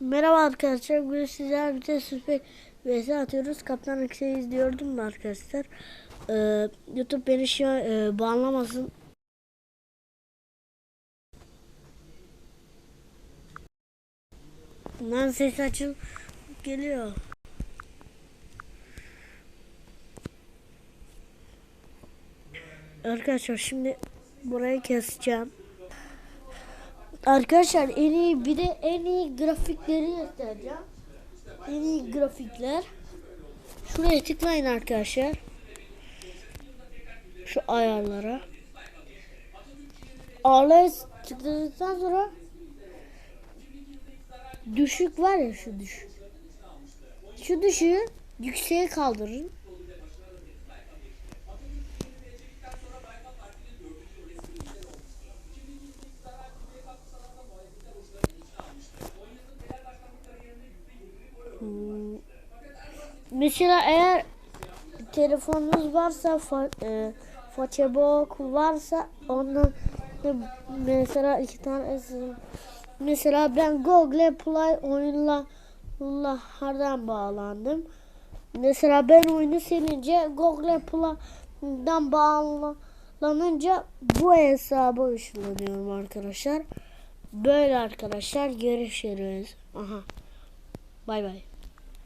Merhaba arkadaşlar. Bugün sizlerle bir de süper vs atıyoruz. Kaptan Akse'yi izliyordum da arkadaşlar. Ee, YouTube beni şu e, bağlamasın. Lan ses açıl geliyor. Arkadaşlar şimdi burayı keseceğim. Arkadaşlar en iyi bir de en iyi grafikleri göstereceğim. En iyi grafikler. Şuraya tıklayın arkadaşlar. Şu ayarlara. Ağlaya tıkladıktan sonra düşük var ya şu düşük. Şu düşüğü yükseğe kaldırın. Mesela eğer telefonunuz varsa fa, e, Facebook varsa ondan da mesela iki tane es- mesela ben Google Play oyunlardan bağlandım. Mesela ben oyunu silince Google Play'dan bağlanınca bu hesaba ışınlanıyorum arkadaşlar. Böyle arkadaşlar görüşürüz. Aha. Bay bay.